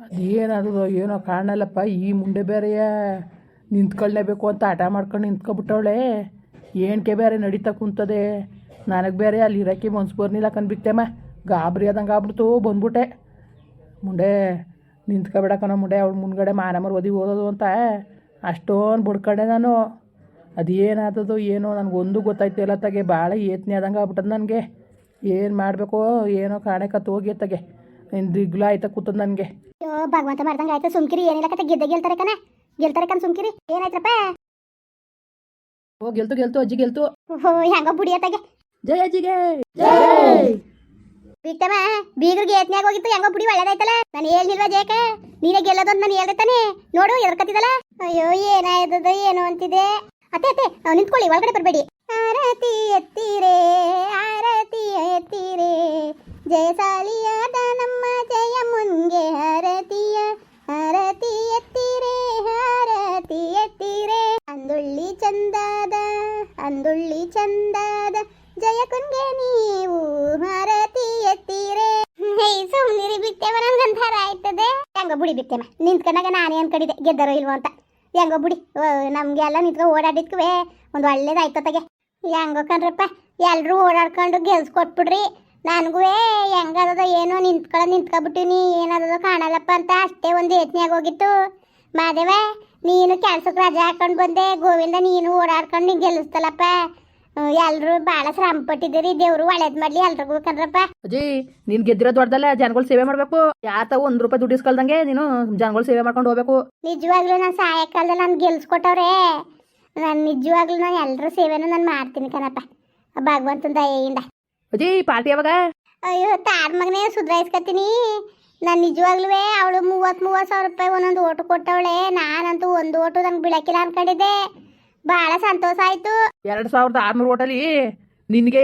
ಅದೇನದು ಏನೋ ಕಾಣಲ್ಲಪ್ಪ ಈ ಮುಂಡೆ ಬೇರೆಯ. ನಿಂತ್ಕೊಳ್ಳೇಬೇಕು ಅಂತ ಹಠ ಮಾಡ್ಕೊಂಡು ನಿಂತ್ಕೊಬಿಟ್ಟವಳೆ. ಏನಕ್ಕೆ ಬೇರೆ ನಡೀತಾ ಕುಂತದೆ. ನನಗೆ ಬೇರೆ ಅಲ್ಲಿ ಇರೋಕ್ಕೆ ಮನ್ಸು ಬರ್ನಿಲ್ಲ ಕನ್ಬಿಕ್ತೇಮ್ಮ ಗಾಬರಿ ಆದಂಗೆ ಆಗ್ಬಿಡ್ತು, ಬಂದ್ಬಿಟ್ಟೆ. ಮುಂಡೆ ನಿಂತ್ಕೊಬೇಡಕ್ಕನ ಮುಂಡೆ, ಅವಳು ಮುಂದ್ಗಡೆ ಮಾನ ಓದಿ ಓದೋದು ಅಂತ. ಅಷ್ಟೊಂದು ಬಡ್ಕೊಂಡೆ ನಾನು. ಅದೇನಾದದು ಏನೋ ನನಗೊಂದು ಗೊತ್ತಾಯ್ತಿಲ್ಲ ತಗೆ ಭಾಳ ಏತ್ನೆ ಆದಂಗೆ ಆಗ್ಬಿಟ್ಟದ ನನಗೆ. ಏನು ಮಾಡಬೇಕು ಏನೋ ಕಾಣೆ ಕತ್ತು ಹೋಗಿ ತಗೆ ಇನ್ನು ದಿಗ್ಲ ಆಯ್ತಾ ಕೂತದ ನನಗೆ? ಅಯ್ಯೋ ಭಗವಂತ ಮಾಡ್ದಂಗೆ ಆಯ್ತು. ಸುಮ್ಕಿರಿ ಏನಿಲ್ಲ ಕತೆ. ಗೆದ್ದೆ ಗೆಲ್ತಾರೆ ಕಣ. ಗೆಲ್ತಾರೆ ಕಣ ಸುಮ್ಕಿರಿ. ಏನಾಯ್ತಪ್ಪ? ಓ ಗೆಲ್ತು ಗೆಲ್ತು ಅಜ್ಜಿ ಗೆಲ್ತು. ಓಹೋ ಹೆಂಗ ಬುಡಿಯತ್ತಾಗೆ ಜಯ ಅಜ್ಜಿಗೆ ಜೈ! ಬಿಟ್ಟಮ್ಮ ಬೀಗರಿಗೆ ಏತ್ನ್ಯಾಗ ಹೋಗಿತ್ತು. ಹೆಂಗೋ ಬುಡಿ ಒಳ್ಳೇದಾಯ್ತಲ್ಲ? ನಾನು ಹೇಳ್ಲಿಲ್ವಾ ಜೇಕ ನೀನೇ ಗೆಲ್ಲೋದು ಅಂತ ನಾನು ಹೇಳ್ದೆ ತಾನೆ ನೋಡು ಎದ್ರಕತ್ತಿದಲ್ಲ ಅಯ್ಯೋ ಏನಾಯ್ತದ ಏನು ಅಂತಿದೆ. ಅತ್ತೆ ಅತ್ತೆ ನಾವು ನಿಂತ್ಕೊಳ್ಳಿ ಒಳಗಡೆ ಬರಬೇಡಿ. ಆರತಿ ಎತ್ತೀರೇ ಆರತಿ ಎತ್ತೀರೆ. ಜಯಶಾಲಿಯಾದ ನಮ್ಮ ಜಯ ಮುಂಗೆ ಹರತಿಯ, ಹರತಿ ಎತ್ತಿರೆ, ಹಾರತಿ ಎತ್ತಿರೆ. ಅಂದುಳ್ಳಿ ಚಂದಾದ ಅಂದುಳ್ಳಿ ಚಂದಾದ, ಜಯ ಕುಂಗೆ ನೀವು ಹರತಿ ಎತ್ತಿರೆ. ಹೇ ಸುಮ್ನಿರಿ ಬಿಟ್ಟೆವ ನನ್ಗಂತಾರ ಆಯ್ತದೆ. ಹೆಂಗೋ ಬುಡಿ ಬಿಟ್ಟೆಮ ನಿಂತ್ಕೊಂಡಾಗ ನಾನೇ ಅನ್ಕೊಂಡಿದ್ದೆ, ಗೆದ್ದರೋ ಇಲ್ವೋ ಅಂತ. ಹೆಂಗೋ ಬುಡಿ ನಮ್ಗೆ ಎಲ್ಲ ನಿಂತ್ಕೊ ಓಡಾಡಿದ್ಕುವೆ, ಒಂದು ತಗೆ. ಹೆಂಗೋ ಕಣ್ರಪ್ಪ ಎಲ್ಲರೂ ಓಡಾಡ್ಕೊಂಡು ಗೆಲ್ಸ್ ಕೊಟ್ಬಿಡ್ರಿ. ನನಗೂ ಹೆಂಗದ ಏನೋ ನಿಂತ್ಕೊಳ್ಳೋ ನಿಂತ್ಕೊಬಿಟ್ಟಿನಿ ಏನದ ಕಾಣಲ್ಲಪ್ಪ ಅಂತ ಅಷ್ಟೇ ಒಂದು ಯೋಚನೆಯಾಗ ಹೋಗಿತ್ತು. ಮಾದೇವ ನೀನು ಕೆಲ್ಸಕ್ಕೆ ರಜೆ ಹಾಕೊಂಡು ಬಂದೆ ಗೋವಿಂದ ನೀನು ಓಡಾಡ್ಕೊಂಡು ನೀನು ಗೆಲ್ಲಿಸ್ತಲ್ಲಪ್ಪ ಎಲ್ಲರೂ ಭಾಳ ಶ್ರಮ ಪಟ್ಟಿದ್ದೀರಿ ದೇವ್ರು ಒಳ್ಳೇದು ಮಾಡ್ಲಿ ಎಲ್ರಿಗೂ ಕಣ್ರಪ್ಪ. ಅಜಿ ನೀನು ಗೆದ್ದಿರೋ ದೊಡ್ಡದಲ್ಲ ಜನಗಳು ಸೇವೆ ಮಾಡಬೇಕು. ಯಾತ ಒಂದು ರೂಪಾಯಿ ದುಡ್ಡು ಇಸ್ಕೊಳ್ದಂಗೆ ನೀನು ಜನಗಳು ಸೇವೆ ಮಾಡ್ಕೊಂಡು ಹೋಗ್ಬೇಕು. ನಿಜವಾಗ್ಲೂ ನಾನು ಸಾಯಂಕಾಲದಲ್ಲಿ ನಾನು ಗೆಲ್ಸ್ಕೊಟ್ಟವ್ರೆ. ನಾನು ನಿಜವಾಗ್ಲೂ ನಾನು ಎಲ್ಲರ ಸೇವೆನೂ ನಾನು ಮಾಡ್ತೀನಿ ಕಣಪ್ಪ. ಭಗವಂತನ ದಯೆಯಿಂದ. ಅಜ್ಜಿ ಪಾರ್ಟಿ ಯಾವಾಗ? ಅಯ್ಯೋ ತಾರ್ ಮಗನೇ ಸುಧಾರಿಸ್ಕೊತೀನಿ ನಾನು ನಿಜವಾಗ್ಲೂ ಅವಳು ಮೂವತ್ತು ಮೂವತ್ತು ಸಾವಿರ ರೂಪಾಯಿ ಒಂದೊಂದು ಓಟು ಕೊಟ್ಟವಳೆ. ನಾನಂತೂ ಒಂದು ಓಟು ನಂಗೆ ಬಿಳಕಿಲ್ಲ ಅನ್ಕೊಂಡಿದ್ದೆ. ಬಹಳ ಸಂತೋಷ ಆಯಿತು. ಎರಡು ಸಾವಿರದ ಆರ್ನೂರು ಓಟಲಿ ನಿನಗೆ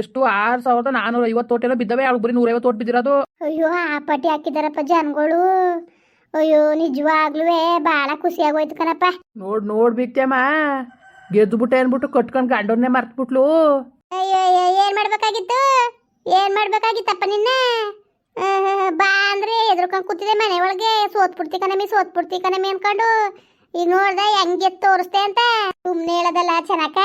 ಎಷ್ಟು? ಆರು ಸಾವಿರದ ನಾನೂರ ಐವತ್ತು ಓಟ ಬಿದ್ದವೆ. ಅವ್ಳು ಬರೀ ನೂರೈವತ್ತು ಓಟ್ ಬಿದ್ದಿರೋದು. ಅಯ್ಯೋ ಆ ಪಟ್ಟಿ ಹಾಕಿದಾರಪ್ಪ ಜನಗಳು. ಅಯ್ಯೋ ನಿಜವಾಗ್ಲೂ ಬಹಳ ಖುಷಿ ಆಗೋಯ್ತು ಕಣಪ್ಪ. ನೋಡ್ ಗೆದ್ದು ಬಿಟ್ಟೆ ಅಂದ್ಬಿಟ್ಟು ಕಟ್ಕೊಂಡು ಗಂಡನ್ನೇ ಮರ್ತ್ಬಿಟ್ಲು. ಅಯ್ಯೋ ಏನ್ ಮಾಡ್ಬೇಕಾಗಿತ್ತು? ಏನ್ ಮಾಡ್ಬೇಕಾಗಿತ್ತಪ್ಪ ನಿನ್ನ? ಬಾ ಅಂದ್ರೆ ಎದ್ರಕೊಂಡ್ ಕೂತಿದೆ ಮನೆ ಒಳಗೆ. ಸೋತ್ಬಿಡ್ತಿ ಕಣಮಿ ಸೋತ್ಬಿಡ್ತಿ ಕಣಮಿ ಅನ್ಕೊಂಡು. ಈಗ ನೋಡ್ದೆ ಹೆಂಗೆ ತೋರಿಸ್ತೆ ಅಂತ. ಸುಮ್ನೆ ಹೇಳದಲ್ಲ ಚೆನ್ನಕ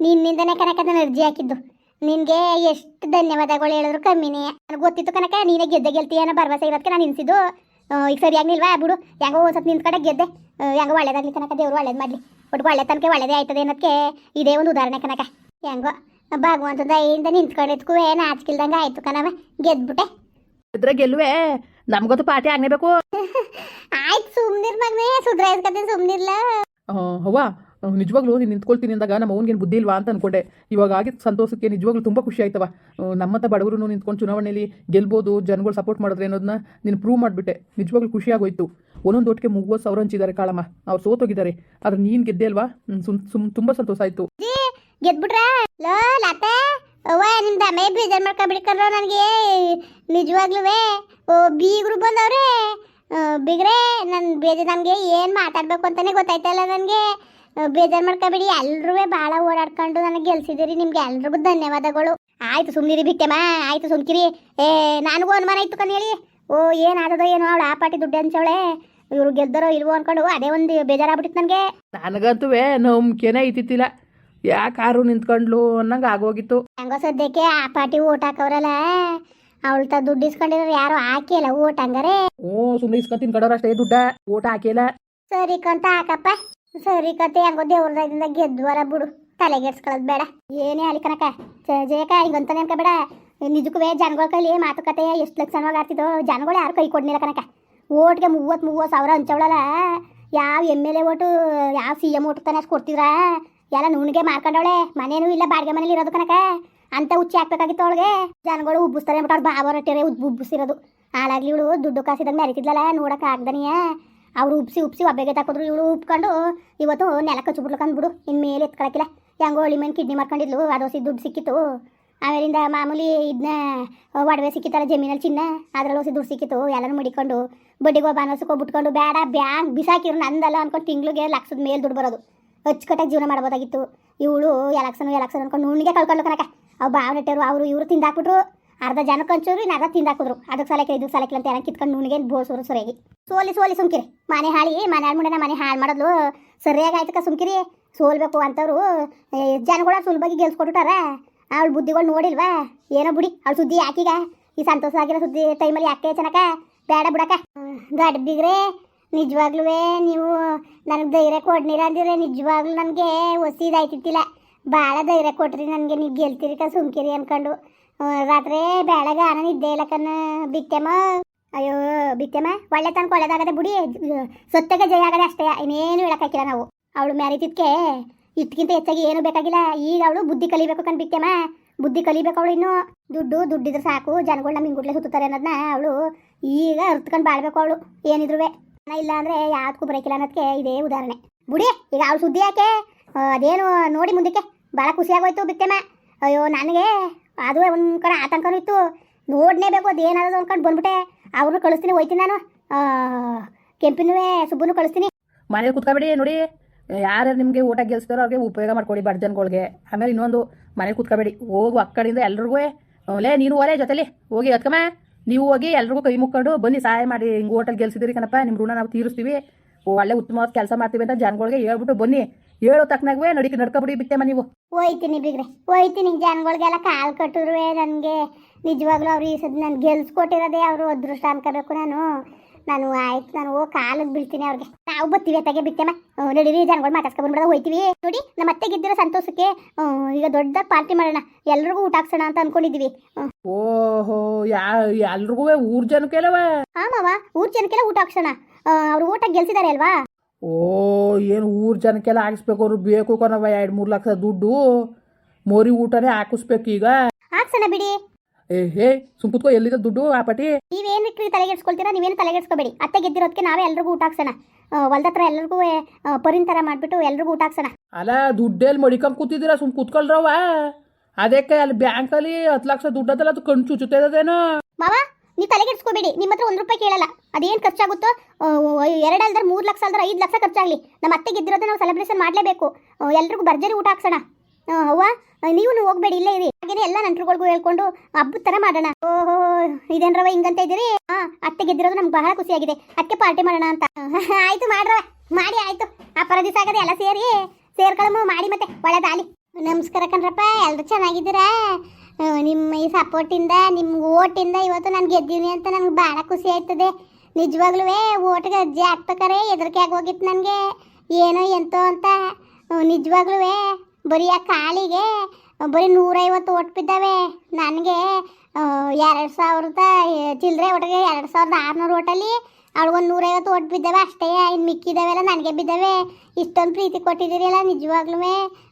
ನಿನ್ನಿಂದನೇ ಕನಕ ನಾನು ಅರ್ಜಿ ಹಾಕಿದ್ದು. ನಿನಗೆ ಎಷ್ಟು ಧನ್ಯವಾದಗಳು ಹೇಳಿದ್ರು ಕಮ್ಮಿನೇ ನನಗೆ ಗೊತ್ತಿತ್ತು ಕನಕ ನೀನೇ ಗೆದ್ದೆ ಗೆಲ್ತೀಯ ಭರವಸೆ ಇರೋದಕ್ಕೆ ನಾನು ನಿನ್ಸಿದ್ದು ಈಗ ಸರಿಯಾಗಿಲ್ವಾ ಬಿಡು. ಹೆಂಗೋ ಒಂದ್ಸತಿ ನಿಂತ್ಕಡೆ ಗೆದ್ದೆ. ಆ, ಹೆಂಗೋ ಒಳ್ಳೇದಾಗ್ಲಿ ಕನಕ ದೇವ್ರು ಒಳ್ಳೇದು ಮಾಡ್ಲಿ. ಒಟ್ಟು ಒಳ್ಳೆ ತನಕ ಒಳ್ಳೇದೇ ಆಯ್ತದೆ ಅನ್ನೋದಕ್ಕೆ ಇದೇ ಒಂದು ಉದಾಹರಣೆ ಕನಕ ಹೆಂಗೋ ಭಗವಂತ ದಯಿಂದ ನಿಂತ್ಕೊಂಡಿದ್ಕುವೆ ಏನು ಆಚ್ಕಿಲ್ದಂಗೆ ಆಯ್ತು ಕಣವ ಗೆದ್ಬಿಟ್ಟೆ. ಇದ್ರ ಗೆಲ್ಲುವೆ? ನಮ್ಗಂತೂ ಪಾರ್ಟಿ ಆಗಲೇಬೇಕು. ಆಯ್ತು ಸುಮ್ನಿರ್ ಮಗನೇ. ಸುಧಾರಿಸ್ಕತೀನಿ ಸುಮ್ನಿರ್ಲ. ಅವ್ವ ನಿಜವಾಗ್ಲೂ ನೀನು ನಿಂತ್ಕೊಳ್ತೀನಿ ಅಂದಾಗ ನಮ್ಮ ಅವ್ನಿಗೇನು ಬುದ್ಧಿ ಇಲ್ವಾ ಅಂತ ಅನ್ಕೊಂಡೆ. ಇವಾಗ ಆಗಿದ್ದ ಸಂತೋಷಕ್ಕೆ ನಿಜವಾಗ್ಲೂ ತುಂಬ ಖುಷಿ ಆಯ್ತವ ನಮ್ಮಂತ ನಮ್ಮಂಥ ಬಡವರು ನಿಂತ್ಕೊಂಡು ಚುನಾವಣೆಯಲ್ಲಿ ಗೆಲ್ಬೋದು ಜನಗಳು ಸಪೋರ್ಟ್ ಮಾಡಿದ್ರೆ ಅನ್ನೋದನ್ನ ನೀನು ಪ್ರೂವ್ ಮಾಡಿಬಿಟ್ಟೆ. ನಿಜವಾಗ್ಲೂ ಖುಷಿ ಆಗೋಯ್ತು. ಒಂದೊಂದು ಒಟ್ಟಿಗೆ ಮೂವತ್ತು ಸಾವಿರ ಹಂಚಿದ್ದಾರೆ ಕಾಳಮ್ಮ. ಅವ್ರು ಸೋತೋಗಿದ್ದಾರೆ. ಆದ್ರೆ ನೀನು ಗೆದ್ದೆ ಅಲ್ವಾ? ಸುಮ್ ಸುಮ್ ತುಂಬ ಸಂತೋಷ ಆಯಿತು. ಗೆದ್ಬಿಟ್ರ? ಲೋ, ಲತೆ. ಅವ್ವ, ನಿಮ್ದು ಅಮೇ ಬೇಜಾರು ಮಾಡ್ಕೊಬಿಡ್ಕಂದ್ರ ನನಗೆ? ನಿಜವಾಗ್ಲೂ ಓ ಬೀಗರು ಬಂದವ್ರೆ. ಬಿಗ್ರೆ ನನ್ನ ಬೇಜ ನನಗೆ ಏನು ಮಾತಾಡ್ಬೇಕು ಅಂತಾನೆ ಗೊತ್ತಾಯ್ತಲ್ಲ ನನಗೆ? ಬೇಜಾರು ಮಾಡ್ಕೊಬೇಡಿ ಎಲ್ರೂ ಭಾಳ ಓಡಾಡ್ಕೊಂಡು ನನಗೆ ಗೆಲ್ಸಿದಿರಿ ನಿಮ್ಗೆ ಎಲ್ರಿಗೂ ಧನ್ಯವಾದಗಳು. ಆಯ್ತು ಸುಮ್ಮನಿರಿ ಬಿಟ್ಟೆಮ್ಮ, ಆಯ್ತು, ಸುಮ್ಕಿರಿ. ಏ, ನನಗೂ ಅನುಮಾನ ಇತ್ತು ಕಣ್ ಹೇಳಿ. ಓ, ಏನಾದದೋ ಏನೋ ಅವಳು ಆ ಪಾಟಿ ದುಡ್ಡು ಅನ್ಸವಳೆ ಇವ್ರು ಗೆದ್ದರೋ ಇಲ್ವೋ ಅನ್ಕೊಂಡು ಅದೇ ಒಂದು ಬೇಜಾರಾಗ್ಬಿಟ್ಟಿತ್ತು ನನಗೆ. ನನಗಂತೂ ನಂಬಿಕೆನೇ ಐತಿತ್ತಿಲ್ಲ ಆರು ನಿಂತ್ಕೊಂಡ್ಲು ಅನ್ನಂಗೆ ಆಗೋಗಿತ್ತು. ಹೆಂಗೋ ಸದ್ಯಕ್ಕೆ ಆ ಪಾಟಿ ಓಟ್ ಹಾಕವ್ರಲ್ಲ ಅವಳ ತ ದುಡ್ಡು ಇಸ್ಕೊಂಡಿರೋ ಯಾರು ಹಾಕಿಲ್ಲ ಓಟ್ ಹಂಗಾರೆ? ಓ ಸುಮ್ಮನೆ ಇಸ್ಕೊತೀನಿ ಕಡೋರು ಅಷ್ಟೇ ದುಡ್ಡ ಓಟ್ ಹಾಕಿಲ್ಲ ಸರಿ ಕಂತ ಹಾಕಪ್ಪ ಸರಿ ಕತೆ ಹೆಂಗೋ ದೇವ್ರದಿಂದ ಗೆದ್ವಾರ ಬಿಡು ತಲೆಗೆಡ್ಸ್ಕೊಳ್ಳೋದು ಬೇಡ. ಏನೇ ಅಲ್ಲಿ ಕನಕ ಜಯಕ ಹಿಂಗಂತಾನೆ ಅನ್ಕೋಬೇಡ ನಿಜಕ್ಕೂ ಜನಗಳ ಕೈಲಿ ಮಾತುಕತೆ ಎಷ್ಟು ಲಕ್ಷಣವಾಗಿ ಆಗ್ತಿದ್ದೋ ಜನಗಳು ಯಾರು ಕೈ ಕೊಡ್ನಿಲ್ಲ ಕನಕ ಓಟ್ಗೆ ಮೂವತ್ತು ಮೂವತ್ತು ಸಾವಿರ ಹಂಚವಳಲ್ಲ ಯಾವ ಎಂ ಎಲ್ ಎ ಓಟು ಯಾವ ಸಿ ಎಂ ಓಟು ತಾನೆ ಅಷ್ಟು ಕೊಡ್ತಿದ್ರ? ಎಲ್ಲ ನುಣ್ಗೆ ಮಾರ್ಕೊಂಡವಳೆ. ಮನೇನೂ ಇಲ್ಲ, ಬಾಡಿಗೆ ಮನೇಲಿ ಇರೋದು ಕನಕ ಅಂತ ಹುಚ್ಚಿ ಹಾಕ್ಬೇಕಾಗಿತ್ತು ಅವಳಿಗೆ. ಜನಗಳು ಉಬ್ಬಿಸ್ತಾರೆ ಅಂದ್ಬಿಟ್ಟು ಅವ್ರು ಬಾಬಾ ರೊಟ್ಟಿರೇ ಉಬ್ಬಿಸಿರೋದು. ಹಾಳಾಗ್ಲಿ ಇವಳು, ದುಡ್ಡು ಕಾಸಿದಾಗ ಮೆರಿತಿದ್ಲಲ್ಲ ನೋಡಕ್ಕೆ ಆಗ್ದನಿಯ. ಅವ್ರು ಉಪ್ಸಿ ಉಪ್ಸಿ ಒಬ್ಬೆಗೆ ತಕೊಂಡ್ರು ಇವಳು ಉಪ್ಕೊಂಡು ಇವತ್ತು ನೆಲಕ್ಕೆ ಕಚ್ಚುಬಿಡ್ಲಕ್ಕೆ ಅಂದ್ಬಿಡು ಇನ್ನು ಮೇಲೆ ಎತ್ಕೊಳಕ್ಕಿಲ್ಲ ಹೆಂಗೋ ಒಳ್ಳೆ ಮೇಲೆ ಕಿಡ್ನಿ ಮಾಡ್ಕೊಂಡಿದ್ಲು ಅದೋಸಿ ದುಡ್ಡು ಸಿಕ್ಕಿತ್ತು. ಆಮೇಲಿಂದ ಮಾಮೂಲಿ ಇದನ್ನ ಒಡವೆ ಸಿಕ್ಕಿತ್ತಲ್ಲ ಜಮೀನಲ್ಲಿ ಚಿನ್ನ, ಅದರಲ್ಲಿ ಹೊಸಿ ದುಡ್ಡು ಸಿಕ್ಕಿತ್ತು. ಎಲ್ಲನೂ ಮಡಿಕೊಂಡು, ಬಡ್ಡಿಗೋ ಬಾನಸಕ್ಕೆ ಹೋಗ್ಬಿಟ್ಕೊಂಡು, ಬೇಡ, ಬ್ಯಾಂಕ್ ಬಿಸಾಕಿರು ನಂದಲ್ಲ ಅಂದ್ಕೊಂಡು ತಿಂಗ್ಳಿಗೆ ಲಕ್ಷದ ಮೇಲೆ ದುಡ್ಡು ಬರೋದು. ಅಚ್ಚುಕಟ್ಟಾಗಿ ಜೀವನ ಮಾಡ್ಬೋದಾಗಿತ್ತು. ಇವಳು ಎಲೆಕ್ಷನ್ ಎಲಕ್ಷನ್ ಅನ್ಕೊಂಡು ನುಣ್ಣಿಗೆ ಕಳ್ಕೊಂಡು ಕನಕ ಅವು ಬಾವ್ ನೆಟ್ಟರು, ಅವರು ಇವರು ತಿಂದಾಕ್ಬಿಟ್ರು. ಅರ್ಧ ಜನಕ್ಕೆ ಹಂಚೋರು, ಇನ್ನು ಅರ್ಧ ತಿಂದಾಕಿದ್ರು ಅದಕ್ಕೆ ಸಲಕ್ಕೆ ಇದು ಸಲಕ್ಕೆ ಅಂತ ಏನೋ ಕಿತ್ಕೊಂಡು ನುಣಿಗೆ ಬೋಸೋರು ಸರಿಯಾಗಿ. ಸೋಲಿ ಸೋಲಿ ಸುಮ್ಕಿರಿ. ಮನೆ ಹಾಳಿ, ಮನೆ ಹಾಳು ಮುಂಡೆ ಮನೆ ಹಾಳು ಮಾಡೋದು ಸರಿಯಾಗಿ ಆಯ್ತಕ್ಕ ಸುಮ್ಕಿರಿ. ಸೋಲ್ಬೇಕು ಅಂತವ್ರು. ಜನಗಳ ಸುಲಭವಾಗಿ ಗೆಲ್ಸ್ಕೊಟ್ಟಾರ ಅವಳು ಬುದ್ಧಿಗಳು ನೋಡಿಲ್ವಾ? ಏನೋ ಬಿಡಿ, ಅವಳ ಸುದ್ದಿ ಯಾಕೀಗ ಈ ಸಂತೋಷ ಆಗಿರೋ ಸುದ್ದಿ ಟೈಮಲ್ಲಿ ಯಾಕೆ ಚೆನ್ನಕ ಬೇಡ ಬಿಡಕ ದೊಡ್ಡ ಬಿಗ್ರೆ. ನಿಜವಾಗ್ಲೂ ನೀವು ನನಗೆ ಧೈರ್ಯ ಕೊಡ್ನಿರ ಅಂದಿರ ನಿಜವಾಗ್ಲೂ ನನಗೆ ಒಸಿದಾಯ್ತಿತ್ತಿಲ್ಲ ಭಾಳ ಧೈರ್ಯ ಕೊಟ್ರಿ ನನಗೆ, ನೀವು ಗೆಲ್ತೀರಿ ಕ ಸುಮ್ಕಿರಿ ಅನ್ಕೊಂಡು. ರಾತ್ರಿ ಬೆಳಗ್ಗೆ ಆನ ನಿದ್ದೆ ಇಲ್ಲ ಬಿಟ್ಟೆಮ್ಮ. ಅಯ್ಯೋ, ಬಿಟ್ಟೆಮ್ಮ. ಒಳ್ಳೆ ತನಕ ಒಳ್ಳೇದಾಗದೆ ಬಿಡಿ. ಸತ್ಯಗೆ ಜಯ ಆಗದೆ ಅಷ್ಟೇ, ಇನ್ನೇನು ಹೇಳಕ್ಕಾಗಿಲ್ಲ ನಾವು. ಅವಳು ಮ್ಯಾರಿತಿದ್ಕೆ ಇಟ್ಕಿಂತ ಹೆಚ್ಚಾಗಿ ಏನೂ ಬೇಕಾಗಿಲ್ಲ. ಈಗ ಅವಳು ಬುದ್ಧಿ ಕಲಿಬೇಕು ಕಣ್ ಬಿಟ್ಟೆಮ್ಮ. ಬುದ್ಧಿ ಕಲಿಬೇಕು ಅವಳು ಇನ್ನು. ದುಡ್ಡು ದುಡ್ಡಿದ್ರೆ ಸಾಕು. ಜನಗಳು ನಮ್ಮ ಹಿಂಗುಡ್ಲೆ ಸುತ್ತಾರೆ ಅನ್ನೋದನ್ನ ಅವಳು ಈಗ ಅರ್ತ್ಕೊಂಡು ಬಾಳ್ಬೇಕು ಅವಳು ಏನಿದ್ರು ಇಲ್ಲ ಅಂದ್ರೆ ಯಾವ್ದಕ್ಕೂ ಬರೋಕಿಲ್ಲ ಅನ್ನೋದಕ್ಕೆ ಇದೇ ಉದಾಹರಣೆ. ಬುಡಿ, ಈಗ ಅವಳು ಸುದ್ದಿ ಯಾಕೆ? ಅದೇನು ನೋಡಿ ಮುಂದಕ್ಕೆ. ಭಾಳ ಖುಷಿಯಾಗೋಯ್ತು ಬಿತ್ತೆಮ್ಮ ಅಯ್ಯೋ, ನನಗೆ ಅದು ಒಂದು ಕಡೆ ಆತಂಕನೂ ಇತ್ತು. ನೋಡ್ನೇಬೇಕು ಅದು ಏನಾದ್ರು ಬಂದ್ಬಿಟ್ಟೆ. ಅವ್ರನ್ನೂ ಕಳಿಸ್ತೀನಿ, ಹೋಯ್ತೀನಿ ನಾನು. ಕೆಂಪಿನೂ ಸುಬ್ಬನು ಕಳಿಸ್ತೀನಿ. ಮನೇಲಿ ಕುತ್ಕೊಬೇಡಿ, ನೋಡಿ. ಯಾರು ನಿಮಗೆ ಊಟ ಗೆಲ್ಸ್ತಾರೋ ಅವ್ರಿಗೆ ಉಪಯೋಗ ಮಾಡ್ಕೊಡಿ ಬಡ ಜನಗಳಿಗೆ ಆಮೇಲೆ ಇನ್ನೊಂದು, ಮನೇಲಿ ಕುತ್ಕೋಬೇಡಿ. ಹೋಗು, ಅಕ್ಕಡಿಂದ ಎಲ್ರಿಗೂ. ಲೇ, ನೀನು ಓಲೆ ಜೊತೆಲಿ. ಹೋಗಿ ಎತ್ಕಮ್ಮ. ನೀವು ಹೋಗಿ ಎಲ್ರಿಗೂ ಕೈ ಮುಕ್ಕೊಂಡು ಬನ್ನಿ, ಸಹಾಯ ಮಾಡಿ. ಹಿಂಗೆ ಹೋಟೆಲ್ ಗೆಲ್ಸಿದಿರಿ ಕಣಪ್ಪ ನಿಮ್ಮ ಋಣ ನಾವು ತೀರಿಸ್ತೀವಿ. ಒಳ್ಳೆ ಉತ್ತಮವಾದ ಕೆಲಸ ಮಾಡ್ತೀವಿ ಅಂತ ಜನಗಳಿಗೆ ಹೇಳ್ಬಿಟ್ಟು ಬನ್ನಿ. ಹೇಳೋ ತಕ್ಕನಾಗವೇ ನಡಿಕೆ ನಡ್ಕೊಬಿಡಿ ಬಿಟ್ಟೆಮ್ಮ ನೀವು. ಹೋಯ್ತೀನಿ ಬಿಗ್ರೆ ಹೋಯ್ತೀನಿ. ಜನಗಳಿಗೆಲ್ಲ ಕಾಲು ಕಟ್ಟಿದ್ರು ನನಗೆ. ನಿಜವಾಗ್ಲೂ ಅವ್ರು ಈ ಸದ್ ನಾನು ಗೆಲ್ಸ್ಕೊಟ್ಟಿರೋದೇ ಅವರು ಅದೃಷ್ಟ ಅನ್ಕೋಬೇಕು ನಾನು. ನಾನು ಆಯ್ತು ನಾನು ಹೋಗಿ ಕಾಲಿಗೆ ಬೀಳ್ತೀನಿ ಅವ್ರಿಗೆ. ನಾವು ಬತ್ತೀವಿ ಅತ್ತಾಗೆ ಹ್ಮ್, ನಡೀರಿ ಜನಗಳು ಮಾತಾಡ್ಸ್ಕೊಂಡ್ಬಿಡ ಹೋಯ್ತೀವಿ. ನೋಡಿ ನಮ್ಮ ಅತ್ತೆ ಗೆದ್ದಿರೋ ಸಂತೋಷಕ್ಕೆ ಈಗ ದೊಡ್ಡ ಪಾರ್ಟಿ ಮಾಡೋಣ. ಎಲ್ರಿಗೂ ಊಟ ಹಾಕ್ಸೋಣ ಅಂತ ಅನ್ಕೊಂಡಿದೀವಿ. ಓಹೋ ಯಾ ಎಲ್ರಿಗೂ ಊರ್ ಜನಕ್ಕೆಲ್ಲವ ಹಾ ಮಾವ ಊರ್ ಜನಕ್ಕೆಲ್ಲ ಊಟ ಹಾಕ್ಸೋಣ. ಅವ್ರು ಊಟ ಗೆಲ್ಸಿದ್ದಾರೆ ಅಲ್ವಾ? ಓ ಏನು ಊರ್ ಜನಕ್ಕೆಲ್ಲ ಹಾಕಿಸ್ಬೇಕು ಅವ್ರು? ಬೇಕು ಕಣವ ಎರಡು ಮೂರು ಲಕ್ಷ ದುಡ್ಡು. ಮೋರಿ ಊಟನೇ ಹಾಕಿಸ್ಬೇಕು ಈಗ. ಹಾಕ್ಸೋಣ ಬಿಡಿ. ಏ ಹೇ ಸುಮ್ ಕುತ್ಕೋ ಎಲ್ಲಿದೆ ದುಡ್ಡು ಆ ಪಟಿ? ನೀವೇನಕ್ಕೆ ತಲೆಗೆಡ್ಸ್ಕೊಳ್ತೀರಾ? ನೀವೇನು ತಲೆಗೆಡ್ಸ್ಕೊಬೇಡಿ. ಅತ್ತೆ ಗೆದ್ದಿರೋದಕ್ಕೆ ನಾವೇ ಎಲ್ರಿಗೂ ಊಟ ಹಾಕ್ಸೋಣ. ಹೊಲ್ದತ್ರ ಎಲ್ರಿಗೂ ಪರಿನ್ ತರ ಮಾಡಿಬಿಟ್ಟು ಎಲ್ರಿಗೂ ಊಟ ಹಾಕ್ಸೋಣ. ಅಲ್ಲ ದುಡ್ಡೇಲಿ ಮಡಿಕೊಂಡ್ ಕೂತಿದ್ದೀರಾ? ಸುಮ್ ಕುತ್ಕೊಳ್ರವ ಅದಕ್ಕೆ ಅಲ್ಲಿ ಬ್ಯಾಂಕ್ ಅಲ್ಲಿ ಹತ್ತು ಲಕ್ಷ ದುಡ್ಡು ಅದಲ್ಲ ಅದು ಕಣ್ ಚುಚ್ಚುತ್ತೆ ನೀ ಮಾವ ನೀವು ನಿಮ್ಮತ್ರ ನಿಮ್ಮ ಹತ್ರ ಒಂದು ರೂಪಾಯಿ ಕೇಳಲ್ಲ. ಅದೇನು ಖರ್ಚಾಗುತ್ತೋ ಎರಡು ಅಲ್ದ್ರೆ ಮೂರು ಲಕ್ಷ ಅಲ್ದ್ರೆ ಐದು ಲಕ್ಷ ಖರ್ಚಾಗಲಿ. ನಮ್ಮ ಅತ್ತೆ ಗೆದ್ದಿರೋದೇ ನಾವು ಸೆಲೆಬ್ರೇಷನ್ ಮಾಡಲೇಬೇಕು. ಎಲ್ರಿಗೂ ಭರ್ಜರಿ ಊಟ ಹಾಕ್ಸೋಣ. ಅವ್ವ ನೀವು ಹೋಗ್ಬೇಡಿ, ಇಲ್ಲೇ ಇರಿ. ಹಾಗೇನೆ ಎಲ್ಲ ನಂಟ್ರುಗಳಿಗೂ ಹೇಳ್ಕೊಂಡು ಹಬ್ಬದ ತರ ಮಾಡೋಣ. ಓಹೋ ಇದೇನ್ರವ ಹಿಂಗಂತ ಇದ್ದೀರಿ? ಹಾ, ಅತ್ತೆ ಗೆದ್ದಿರೋದು ನಮ್ಗೆ ಬಹಳ ಖುಷಿಯಾಗಿದೆ ಅದಕ್ಕೆ ಪಾರ್ಟಿ ಮಾಡೋಣ ಅಂತ. ಆಯ್ತು ಮಾಡ್ರವ ಮಾಡಿ ಆಯ್ತು. ಆ ಪರ ದಿವಸ ಆಗದೆ ಎಲ್ಲ ಸೇರಿ ಸೇರ್ಕೊಳ್ಳಮ್ಮ ಮಾಡಿ ಮತ್ತೆ ಒಳ್ಳೇದಾಲಿ ನಮಸ್ಕಾರ ಕಣ್ರಪ್ಪ ಎಲ್ಲರೂ ಚೆನ್ನಾಗಿದ್ದೀರಾ? ನಿಮ್ಮ ಈ ಸಪೋರ್ಟಿಂದ ನಿಮ್ಮ ಓಟಿಂದ ಇವತ್ತು ನಾನು ಗೆದ್ದೀನಿ ಅಂತ ನನಗೆ ಭಾಳ ಖುಷಿ ಆಯ್ತದೆ. ನಿಜವಾಗ್ಲೂ ಓಟ್ಗೆ ಅಜ್ಜಿ ಹಾಕ್ಬೇಕಾರೆ ಹೆದರಿಕೆ ಆಗೋಗಿತ್ತು ನನಗೆ. ಏನೋ ಎಂತೋ ಅಂತ. ನಿಜವಾಗ್ಲೂ ಬರೀ ಆ ಕಾಲಿಗೆ ಬರೀ ನೂರೈವತ್ತು ಒಟ್ಟು ಬಿದ್ದಾವೆ ನನಗೆ ಎರಡು ಸಾವಿರದ, ಚಿಲ್ಲರೆ ಒಟ್ಟಿಗೆ ಎರಡು ಸಾವಿರದ ಆರುನೂರು ಓಟಲ್ಲಿ ಅವಳಿಗೊಂದು ನೂರೈವತ್ತು ಒಟ್ಟು ಬಿದ್ದಾವೆ, ಅಷ್ಟೇ ಇನ್ನು ಮಿಕ್ಕಿದಾವೆಲ್ಲ ನನಗೆ ಬಿದ್ದಾವೆ. ಇಷ್ಟೊಂದು ಪ್ರೀತಿ ಕೊಟ್ಟಿದ್ದೀರಲ್ಲ ನಿಜವಾಗ್ಲೂ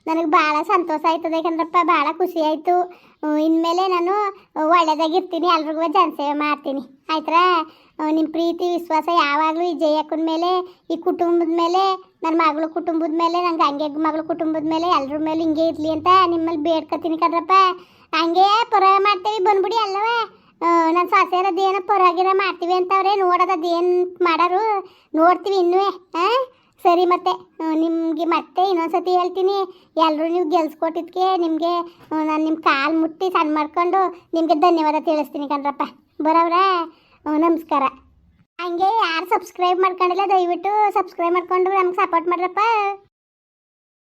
ನನಗೆ ಭಾಳ ಸಂತೋಷ ಆಯ್ತದೆ, ಯಾಕಂದ್ರಪ್ಪ ಭಾಳ ಖುಷಿ ಆಯಿತು. ಇನ್ಮೇಲೆ ನಾನು ಒಳ್ಳೇದಾಗಿರ್ತೀನಿ, ಎಲ್ರಿಗೂ ಜನಸೇವೆ ಮಾಡ್ತೀನಿ. ಆಯ್ತಾ ನಿಮ್ಮ ಪ್ರೀತಿ, ವಿಶ್ವಾಸ ಯಾವಾಗಲೂ ಈ ಜಯಕ್ಕನ ಮೇಲೆ, ಈ ಕುಟುಂಬದ ಮೇಲೆ ನನ್ನ ಮಗಳು ಕುಟುಂಬದ ಮೇಲೆ ನನ್ನ ಗಂಗೆ ಮಗಳ ಕುಟುಂಬದ ಮೇಲೆ ಎಲ್ಲರ ಮೇಲೆ ಹಿಂಗೆ ಇರಲಿ ಅಂತ ನಿಮ್ಮಲ್ಲಿ ಬೇಡ್ಕೊತೀನಿ ಕದ್ರಪ್ಪ ಹಂಗೆ ಪರ ಮಾಡ್ತೇವೆ, ಬಂದ್ಬಿಡಿ ಅಲ್ಲವ? ನನ್ನ ಸೊಸೆರದ್ದು ಏನೋ ಪರವಾಗಿರ ಮಾಡ್ತೀವಿ ಅಂತವ್ರೆ ನೋಡೋದದು ಏನು ಮಾಡೋರು ನೋಡ್ತೀವಿ ಇನ್ನೂ ಹಾಂ ಸರಿ ಮತ್ತೆ ನಿಮಗೆ ಮತ್ತೆ ಇನ್ನೊಂದ್ಸತಿ ಹೇಳ್ತೀನಿ. ಎಲ್ಲರೂ ನೀವು ಗೆಲ್ಸ್ಕೊಟ್ಟಿದ್ಕೆ ನಿಮಗೆ ನಾನು ನಿಮ್ಮ ಕಾಲು ಮುಟ್ಟಿ ಸಣ್ಣ ಮಾಡ್ಕೊಂಡು ನಿಮಗೆ ಧನ್ಯವಾದ ತಿಳಿಸ್ತೀನಿ ಕಣ್ರಪ್ಪ. ಬರೋವ್ರ ನಮಸ್ಕಾರ. ಹಂಗೆ ಯಾರು ಸಬ್ಸ್ಕ್ರೈಬ್ ಮಾಡ್ಕೊಂಡಿಲ್ಲ, ದಯವಿಟ್ಟು ಸಬ್ಸ್ಕ್ರೈಬ್ ಮಾಡ್ಕೊಂಡು ನಮ್ಗೆ ಸಪೋರ್ಟ್ ಮಾಡ್ರಪ್ಪ.